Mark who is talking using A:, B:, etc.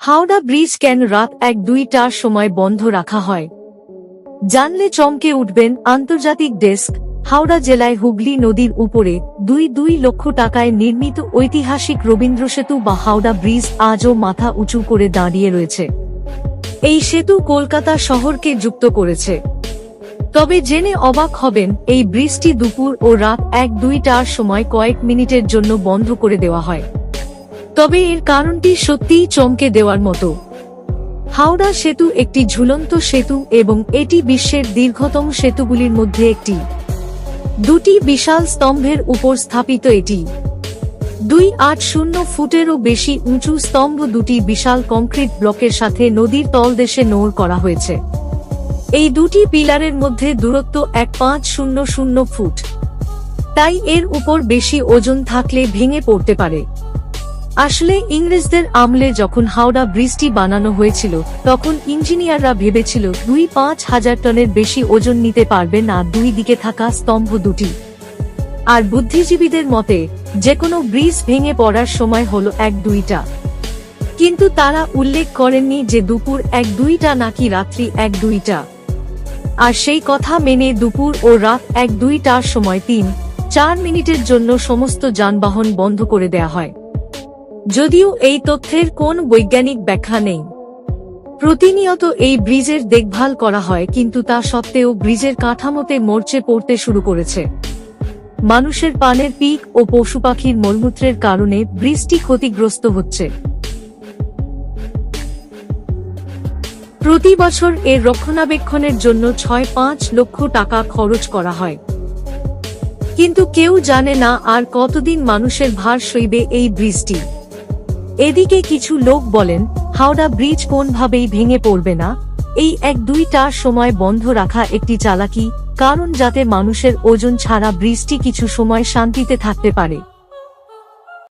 A: Howrah bridge কেন রাত এক দুইটার সময় বন্ধ রাখা হয়। জানলে চমকে উঠবেন আন্তর্জাতিক ডেস্ক, হাওড়া জেলায় হুগলি নদীর উপরে দুই দুই লক্ষ টাকায় নির্মিত ঐতিহাসিক রবীন্দ্র সেতু বা হাওড়া ব্রিজ আজও মাথা উঁচু করে দাঁড়িয়ে রয়েছে। এই সেতু কলকাতা শহরকে যুক্ত করেছে। তবে জেনে অবাক হবেন, এই ব্রিজটি দুপুর ও রাত এক দুইটার সময় কয়েক মিনিটের জন্য বন্ধ করে দেওয়া হয়। তবে এর কারণটি সত্যিই চমকে দেওয়ার মতো। হাওড়া সেতু একটি ঝুলন্ত সেতু এবং এটি বিশ্বের দীর্ঘতম সেতুগুলির মধ্যে একটি। দুটি বিশাল স্তম্ভের উপর স্থাপিত এটি। দুই আট শূন্য ফুটেরও বেশি উঁচু স্তম্ভ দুটি বিশাল কংক্রিট ব্লকের সাথে নদীর তলদেশে নোড় করা হয়েছে। এই দুটি পিলারের মধ্যে দূরত্ব এক পাঁচ শূন্য শূন্য ফুট। তাই এর উপর বেশি ওজন থাকলে ভেঙে পড়তে পারে। আসলে ইংরেজদের আমলে যখন হাওড়া ব্রিজটি বানানো হয়েছিল, তখন ইঞ্জিনিয়াররা ভেবেছিল দুই পাঁচ হাজার টনের বেশি ওজন নিতে পারবে না, দুই দিকে থাকা স্তম্ভ দুটি। আর বুদ্ধিজীবীদের মতে যে কোনো ব্রিজ ভেঙে পড়ার সময় হলো এক দুইটা। কিন্তু তারা উল্লেখ করেননি যে দুপুর এক দুইটা নাকি রাত্রি এক দুইটা। আর সেই কথা মেনে দুপুর ও রাত এক দুইটার সময় তিন, চার মিনিটের জন্য সমস্ত যানবাহন বন্ধ করে দেয়া হয়। যদিও এই তথ্যের কোন বৈজ্ঞানিক ব্যাখ্যা নেই। প্রতিনিয়ত এই ব্রিজের দেখভাল করা হয়, কিন্তু তা সত্ত্বেও ব্রিজের কাঠামোতে মরচে পড়তে শুরু করেছে। মানুষের পানের পিক ও পশু পাখির মলমূত্রের কারণে ব্রিজটি ক্ষতিগ্রস্ত হচ্ছে। প্রতি বছর এর রক্ষণাবেক্ষণের জন্য ছয় পাঁচ লক্ষ টাকা খরচ করা হয়। কিন্তু কেউ জানে না আর কতদিন মানুষের ভার সইবে এই ব্রিজটি। এদিকে কিছু লোক বলেন, হাওড়া ব্রিজ কোনভাবেই ভেঙে পড়বে না। এই এক দুইটার সময় বন্ধ রাখা একটি চালাকি, কারণ যাতে মানুষের ওজন ছাড়া ব্রিজটি কিছু সময় শান্তিতে থাকতে পারে।